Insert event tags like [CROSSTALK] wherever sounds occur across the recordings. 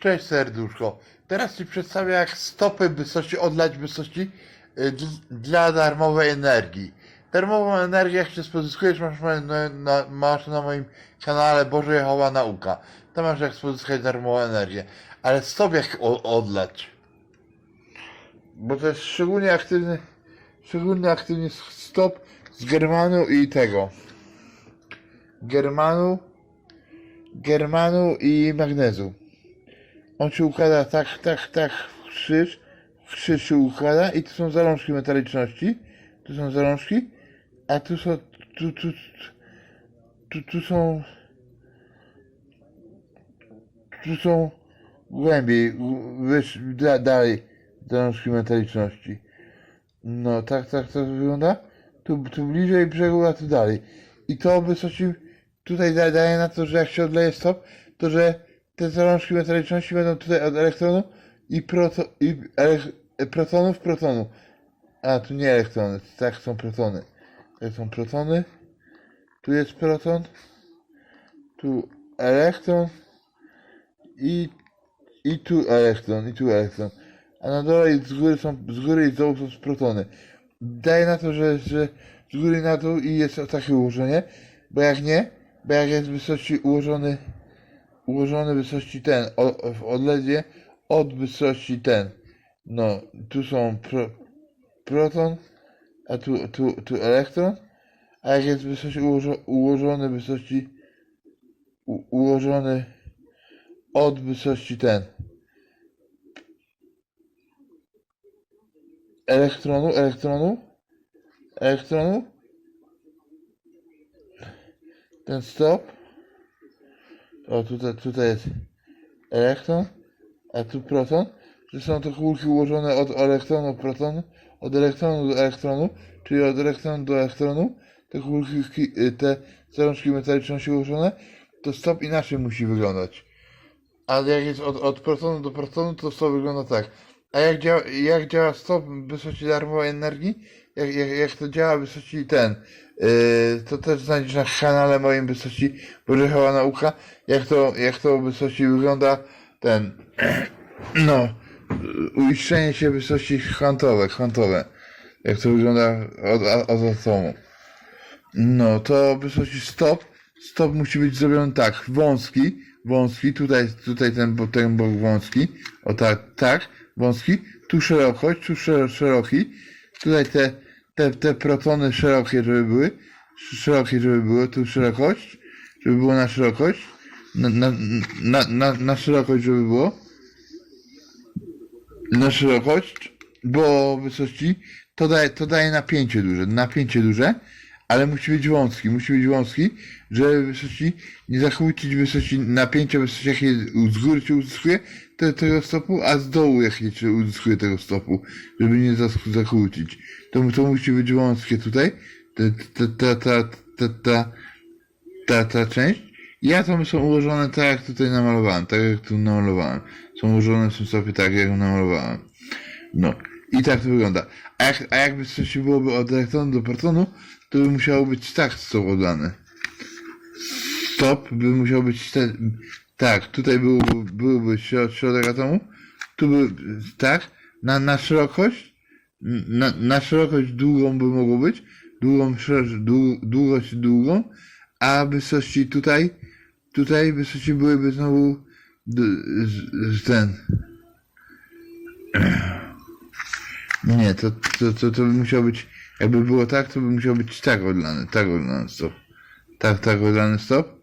Cześć serduszko. Teraz Ci przedstawię jak stopy wysokości odlać wysokości y, dl- dla darmowej energii. Darmową energię jak się pozyskujesz masz, na, na, masz na moim kanale Boże Jehowa Nauka. Tam masz jak pozyskać darmową energię. Ale stop jak o, odlać. Bo to jest szczególnie aktywny, szczególnie aktywny stop z Germanu i tego. Germanu, Germanu i magnezu. On się układa tak, tak, tak w krzyż, w krzyż się układa i tu są zalążki metaliczności, tu są zalążki, a tu są, tu, tu, tu, tu są, tu są głębiej, wyż, da, dalej zalążki metaliczności. No, tak, tak to wygląda. Tu, tu bliżej brzegu, a tu dalej. I to wysoci, tutaj da- daje na to, że jak się odleje stop, to że te zalążki metaliczności będą tutaj od elektronu i, proto, i ele, protonów protonu. A, tu nie elektrony, tak są protony. To są protony. Tu jest proton. Tu elektron. I, i tu elektron, i tu elektron. A na dole i z góry są, z góry i z dołu są protony. Daje na to, że, że z góry na dół i jest takie ułożenie, bo jak nie, bo jak jest w wysokości ułożony ułożony wysokości ten, o, w odlewie od wysokości ten. No, tu są pro, proton, a tu, tu, tu elektron, a jak jest w wysokości ułożo, ułożony wysokości u, ułożony od wysokości ten. Elektronu, elektronu, elektronu, ten stop, o, tutaj, tutaj jest elektron, a tu proton. Że są to kulki ułożone od elektronu do protonu, od elektronu do elektronu, czyli od elektronu do elektronu. Te kulki, y, te zalążki metaliczności ułożone, to stop inaczej musi wyglądać. Ale jak jest od, od protonu do protonu, to stop wygląda tak. A jak działa, jak działa stop w wysokości darmowej energii? Jak, jak, jak to działa w wysokości ten? Yy, to też znajdziesz na kanale moim w wysokości Bożechowa Nauka. Jak to, jak to w wysokości wygląda ten, [CLEARS THROAT] no, uiszczenie się w wysokości kwantowe, kwantowe. Jak to wygląda od, od atomu. No, to w wysokości stop. Stop musi być zrobiony tak, wąski, wąski, tutaj, tutaj ten, ten bok wąski, o tak, tak, wąski, tu szerokość, tu szer- szeroki, tutaj te, te, te protony szerokie, żeby były, szerokie, żeby były, tu szerokość, żeby było na szerokość, na, na, na, na, na szerokość, żeby było, na szerokość, bo wysokości, to daje, to daje napięcie duże, napięcie duże, ale musi być wąski, musi być wąski, żeby wysoci nie zachwycić wysoci napięcia wysoci, jakie z góry się uzyskuje te, tego stopu, a z dołu jakie się uzyskuje tego stopu, żeby nie zachwycić. To, to musi być wąskie tutaj, ta, ta, ta, ta, ta, ta, ta część. I atomy są ułożone tak, jak tutaj namalowałem, tak jak tu namalowałem. Są ułożone w tym stopie tak, jak namalowałem. No. I tak to wygląda. A jak, a jakby coś byłoby od elektronu do protonu, to by musiało być tak stop oddane. Stop by musiał być ten, tak, tutaj był, byłby środ, środek atomu, tu by, tak, na, na szerokość, na, na szerokość długą by mogło być, długą, długość długą, a wysokości tutaj, tutaj wysokości byłyby znowu d, z, ten. Nie, to, to, to, to by musiało być, jakby było tak, to by musiało być tak odlane, tak odlane stop. Tak, tak odlany stop.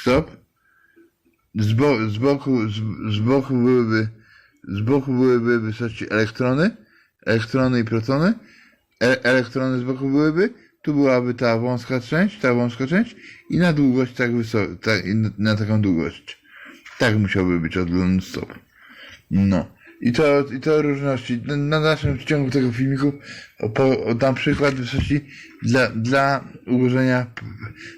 Stop. Z, bo, z boku, z, z boku byłyby, z boku byłyby wysokości elektrony, elektrony i protony. E, elektrony z boku byłyby, tu byłaby ta wąska część, ta wąska część i na długość tak wysoko, tak, na, na taką długość. Tak musiałby być odlany stop. No. I to, i to różności. Na, naszym ciągu tego filmiku dam przykład wysokości dla, dla ułożenia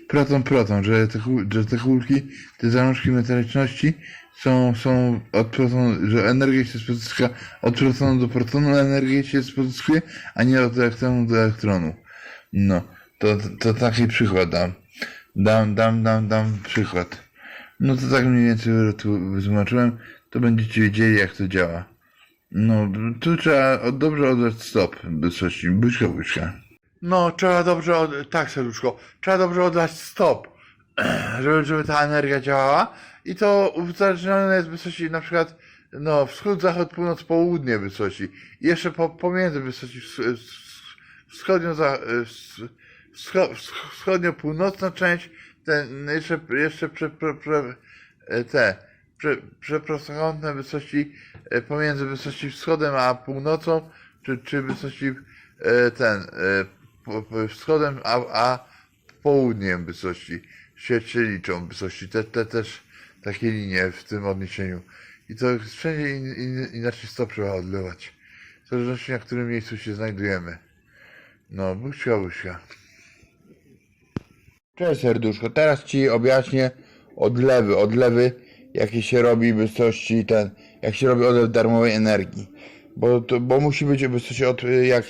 proton-proton, że te, że te kulki, te zalążki metaliczności są, są od protonu, że energia się pozyska od protonu do protonu, energia się pozyskuje, a nie od elektronu do elektronu. No, to, to taki przykład dam. Dam, dam, dam, dam przykład. No to tak mniej więcej tu wytłumaczyłem, to będziecie wiedzieli jak to działa. No, tu trzeba dobrze oddać stop wysokości, buźka, buźka. No, trzeba dobrze, od... tak serduszko, trzeba dobrze oddać stop, [CLEARS THROAT] żeby, żeby ta energia działała i to uzależnione jest wysokości na przykład, no, wschód, zachód, północ, południe wysokości. I jeszcze po, pomiędzy wysokości wsch- wsch- wschodnio, za, wsch- wscho- wsch- wschodnio-północna część, ten, jeszcze, jeszcze prze, prze, prze, te prze, przeprostokątne wysokości e, pomiędzy wysokości wschodem a północą, czy, czy wysokości e, ten e, wschodem a, a południem wysokości się, się liczą wysokości. Te, te też takie linie w tym odniesieniu. I to wszędzie in, in, inaczej stop trzeba odlewać. W zależności na którym miejscu się znajdujemy. No, buźka, buźka. Cześć serduszko, teraz Ci objaśnię odlewy, odlewy jakie się robi w wysokości ten, jak się robi odlew darmowej energii. Bo, to, bo musi być wysokości od, jak,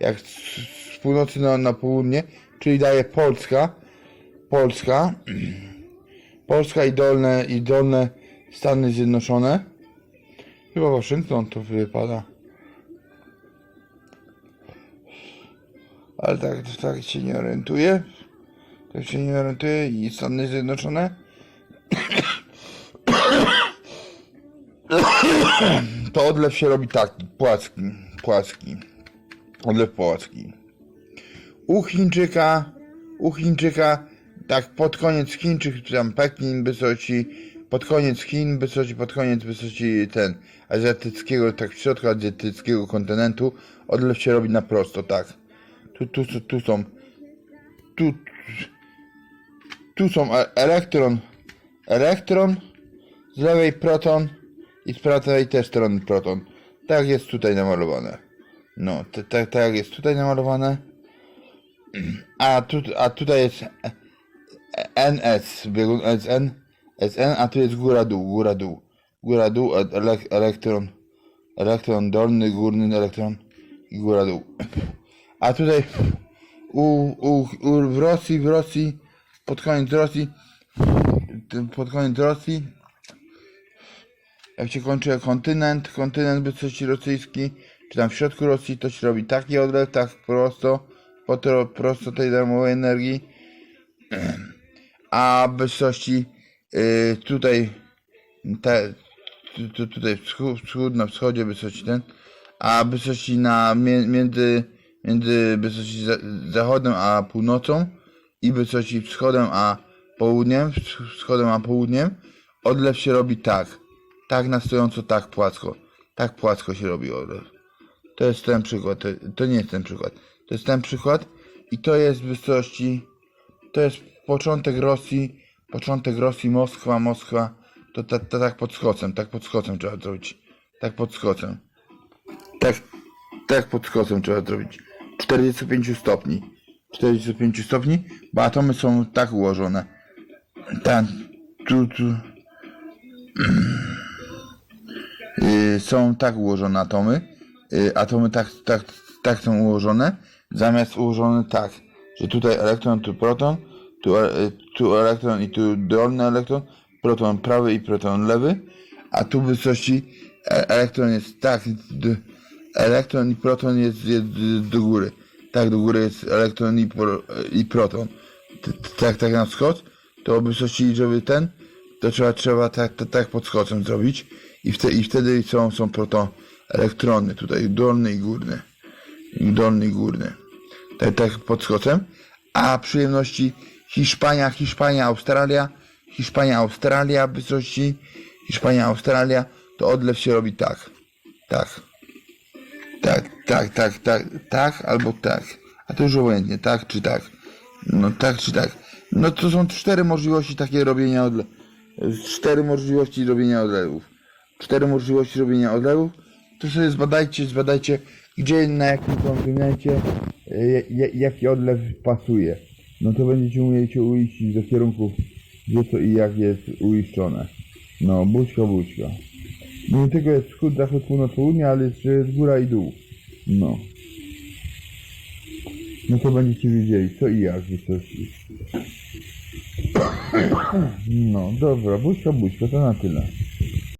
jak z północy na, na południe, czyli daje Polska, Polska, [CLEARS THROAT] Polska i dolne, i dolne Stany Zjednoczone. Chyba Waszyngton to wypada. Ale tak, tak się nie orientuję. Tak się nie orientuję i Stany Zjednoczone. [CLEARS THROAT] [COUGHS] To odlew się robi taki, płaski, płaski. Odlew płaski. U Chińczyka, u Chińczyka, tak pod koniec Chińczyk, czy tam Pekin, wysokości, pod koniec Chin, wysokości, pod koniec wysokości ten azjatyckiego, tak w środku azjatyckiego kontynentu, odlew się robi na prosto, tak. Tu, tu, tu, tu są, tu, tu są e- elektron, elektron, z lewej proton i z prawej też strony proton. Tak jest tutaj namalowane. No, tak ta, tak jest tutaj namalowane. [CLEARS THROAT] A, tu, a tutaj jest NS, biegun SN, SN, a tu jest góra dół, góra dół. Góra dół, e- elek, elektron, elektron dolny, górny elektron i góra dół. [CLEARS THROAT] A tutaj u, u, u, w Rosji, w Rosji, pod koniec Rosji, pod koniec Rosji, jak się kończy kontynent, kontynent wysokości rosyjski, czy tam w środku Rosji, to się robi taki odlew, tak prosto, po to, prosto tej darmowej energii, a w wysokości y, tutaj, te, tu, tu, tutaj wschód, wschód, na wschodzie wysokości ten, a wysokości na, między, między wysokości za, zachodem a północą i wysokości wschodem a południem, wsch- wschodem a południem, odlew się robi tak. Tak na stojąco, tak płasko. Tak płasko się robi odlew. To jest ten przykład. To, to nie jest ten przykład. To jest ten przykład i to jest w wysokości. To jest początek Rosji. Początek Rosji, Moskwa, Moskwa. To ta, ta, tak pod skocem. Tak pod skocem trzeba zrobić. Tak pod skocem. Tak, tak pod skocem trzeba zrobić. 45 stopni. 45 stopni, bo atomy są tak ułożone. Tak, tu, tu. [CLEARS THROAT] Y, są tak ułożone atomy. Y, atomy tak, tak, tak są ułożone, zamiast ułożone tak, że tutaj elektron, tu proton, tu, e- tu elektron i tu dolny elektron, proton prawy i proton lewy, a tu w wysokości e- elektron jest tak, elektron i proton jest, jest do góry. Tak, do góry jest elektron i, pro, i proton. Tak, tak na wschód, to w wysokości, żeby ten, to trzeba, trzeba tak, tak, pod skocem zrobić i, wte, i wtedy są, są proto elektrony tutaj, dolny i górny. Dolny i górny. Tak, tak pod skocem. A przyjemności Hiszpania, Hiszpania, Australia, Hiszpania, Australia, wysokości Hiszpania, Australia, to odlew się robi tak. Tak. Tak, tak, tak, tak, tak, albo tak. A to już obojętnie, tak czy tak. No tak czy tak. No to są cztery możliwości takie robienia odlewów. Cztery możliwości robienia odlewów. Cztery możliwości robienia odlewów. To sobie zbadajcie, zbadajcie, gdzie na jakim kontynencie e, ja- jaki odlew pasuje. No to będziecie umieli uiścić do kierunków, gdzie co i jak jest uiszczone. No, buźka, buźka. Nie tylko jest wschód, zachód, północ, południe, ale jeszcze jest góra i dół. No. No to będziecie wiedzieli co i jak w wysokości. [COUGHS] No dobra, buźka, buźka, to na tyle.